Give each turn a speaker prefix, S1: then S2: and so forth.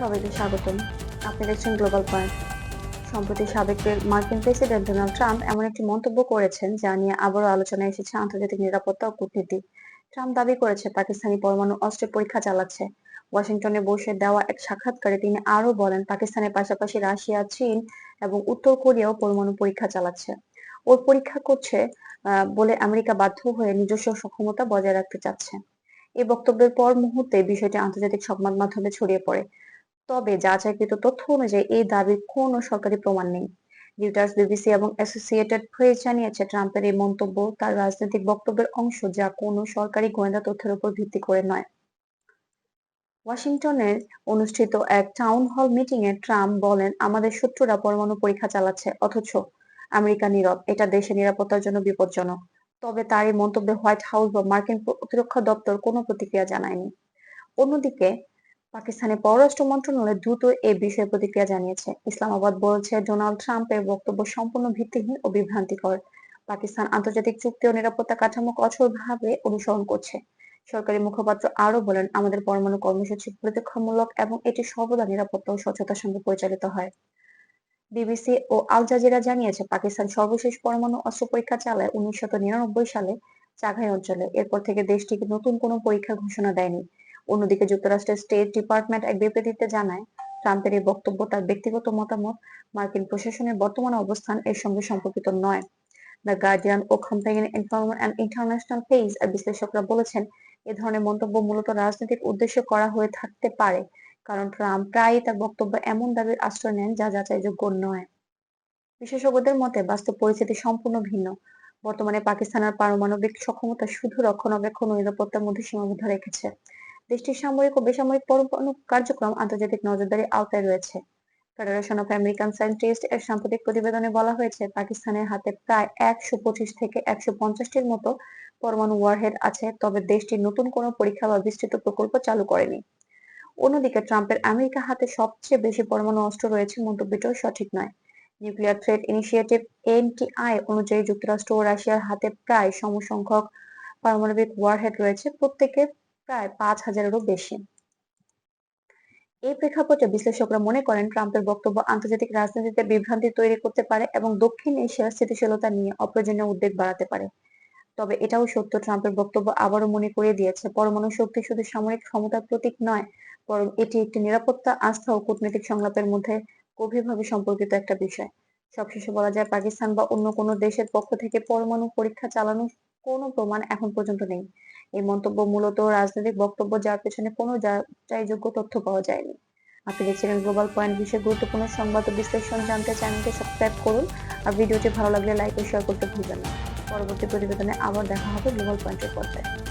S1: সবাইকে স্বাগতম। আপনি দেখছেন গ্লোবাল পয়েন্ট সম্প্রতি সাবেক মার্কিন প্রেসিডেন্ট ডোনাল্ড ট্রাম্প এমন একটি মন্তব্য করেছেন যা নিয়ে আবারও আলোচনায় এসেছে আন্তর্জাতিক নিরাপত্তা ও কূটনীতি। ট্রাম্প দাবি করেছে পাকিস্তানি পরমাণু অস্ত্রের পরীক্ষা চালাচ্ছে। ওয়াশিংটনে বসে দেওয়া এক সাক্ষাৎকারে তিনি আরও বলেন, পাকিস্তানের পাশাপাশি রাশিয়া, চীন এবং উত্তর কোরিয়াও পরমাণু পরীক্ষা চালাচ্ছে। ওর পরীক্ষা করছে বলে আমেরিকা বাধ্য হয়ে নিজস্ব সক্ষমতা বজায় রাখতে চাচ্ছে। এই বক্তব্যের পর মুহূর্তে বিষয়টি আন্তর্জাতিক সংবাদ মাধ্যমে ছড়িয়ে পড়ে। তবে যাচাইকৃত তথ্য অনুযায়ী এই দাবির কোনো সরকারি প্রমাণ নেই। রিউটার্স বিবিসি এবং অ্যাসোসিয়েটেড প্রেস জানিয়েছে, ট্রাম্পের এই মন্তব্য তার রাজনৈতিক বক্তব্যের অংশ যা কোনো সরকারি গোয়েন্দা তথ্যের উপর ভিত্তি করে নয়। ওয়াশিংটনের অনুষ্ঠিত এক টাউন হল মিটিং এ ট্রাম্প বলেন, আমাদের শত্রুরা পরমাণু পরীক্ষা চালাচ্ছে, অথচ আমেরিকা নীরব। এটা দেশের নিরাপত্তার জন্য বিপজ্জনক। তবে তার এই মন্তব্যে হোয়াইট হাউস বা মার্কিন প্রতিরক্ষা দপ্তর কোনো প্রতিক্রিয়া জানায়নি। অন্যদিকে পাকিস্তানের পররাষ্ট্র মন্ত্রণালয় দ্রুত এ বিষয়ে প্রতিক্রিয়া জানিয়েছে। ইসলামাবাদ বলছে, ডোনাল্ড ট্রাম্পের বক্তব্য সম্পূর্ণ ভিত্তিহীন ও বিভ্রান্তিকর। পাকিস্তান আন্তর্জাতিক চুক্তি ও নিরাপত্তা কাঠামো কঠোরভাবে অনুসরণ করছে। সরকারি মুখপাত্র আরও বলেন, আমাদের পরমাণু কর্মসূচি প্রতিরক্ষামূলক এবং এটি সর্বদা নিরাপত্তা ও স্বচ্ছতার সঙ্গে পরিচালিত হয়। বিবিসি ও আল জাজিরা জানিয়েছে, পাকিস্তান সর্বশেষ পরমাণু অস্ত্র পরীক্ষা চালায় উনিশশো নিরানব্বই সালে চাঘাই অঞ্চলে। এরপর থেকে দেশটিকে নতুন কোনো পরীক্ষার ঘোষণা দেয়নি। অন্যদিকে যুক্তরাষ্ট্রের স্টেট ডিপার্টমেন্ট এক বিবৃতিতে জানায়, ট্রাম্পের এই বক্তব্য তার ব্যক্তিগত মতামত, মার্কিন প্রশাসনের বর্তমান অবস্থান এর সঙ্গে সম্পর্কিত নয়। The Guardian O companion informer and international page এর বিশ্লেষকরা বলেছেন, এ ধরনের মন্তব্য মূলত রাজনৈতিক উদ্দেশ্যে করা হয়ে থাকতে পারে, কারণ ট্রাম্প প্রায়ই তার বক্তব্য এমন দাবির আশ্রয় নেন যা যাচাইযোগ্য নয়। বিশেষজ্ঞদের মতে, বাস্তব পরিস্থিতি সম্পূর্ণ ভিন্ন। বর্তমানে পাকিস্তানের পারমাণবিক সক্ষমতা শুধু রক্ষণাবেক্ষণ ও নিরাপত্তার মধ্যে সীমাবদ্ধ রেখেছে। দেশটির সামরিক ও বেসামরিক পরমাণু কার্যক্রম আন্তর্জাতিক নজরদারির আওতায় রয়েছে। ফেডারেশন অফ আমেরিকান সায়েন্টিস্ট এর সাম্প্রতিক প্রতিবেদনে বলা হয়েছে, পাকিস্তানের হাতে প্রায় একশো পঁচিশ থেকে একশো পঞ্চাশটির মতো পরমাণু ওয়ারহেড আছে, তবে দেশটি নতুন কোনো পরীক্ষা বা বিস্তৃত প্রকল্প চালু করেনি। অন্যদিকে ট্রাম্পের আমেরিকা হাতে সবচেয়ে বেশি পরমাণু অস্ত্র রয়েছে, মন্তব্যটাও সঠিক নয়। নিউক্লিয়ার থ্রেট ইনিশিয়েটিভ এনটিআই অনুযায়ী যুক্তরাষ্ট্র ও রাশিয়ার হাতে প্রায় সমসংখ্যক পারমাণবিক ওয়ারহেড রয়েছে প্রত্যেকে প্রায় পাঁচ হাজারেরও বেশি। এই প্রেক্ষাপটে বিশ্লেষকরা মনে করেন, ট্রাম্পের বক্তব্য আন্তর্জাতিক রাজনীতিতে বিভ্রান্তি তৈরি করতে পারে এবং দক্ষিণ এশিয়ার স্থিতিশীলতা নিয়ে অপ্রয়োজনীয় উদ্বেগ বাড়াতে পারে। তবে এটাও সত্য, ট্রাম্পের বক্তব্য আবারও মনে করিয়ে দিয়েছে, পরমাণু শক্তি শুধু সামরিক ক্ষমতার প্রতীক নয়, বরং এটি একটি নিরাপত্তা, আস্থা ও কূটনৈতিক সংলাপের মধ্যে গভীরভাবে সম্পর্কিত একটা বিষয়। সবশেষে বলা যায়, পাকিস্তান বা অন্য কোনো দেশের পক্ষ থেকে পরমাণু পরীক্ষা চালানোর কোনো প্রমাণ এখন পর্যন্ত নেই। এই মন্তব্য মূলত রাজনৈতিক বক্তব্য যার পেছনে কোনো যাচাইযোগ্য তথ্য পাওয়া যায়নি। আপনি দেখছিলেন গ্লোবাল পয়েন্ট বিষয়ে গুরুত্বপূর্ণ সংবাদ ও বিশ্লেষণ জানতে চ্যানেলটি সাবস্ক্রাইব করুন আর ভিডিওটি ভালো লাগলে লাইক ও শেয়ার করতে ভুলবেন না। পরবর্তী প্রতিবেদনে আবার দেখা হবে গ্লোবাল পয়েন্টের পর্যায়ে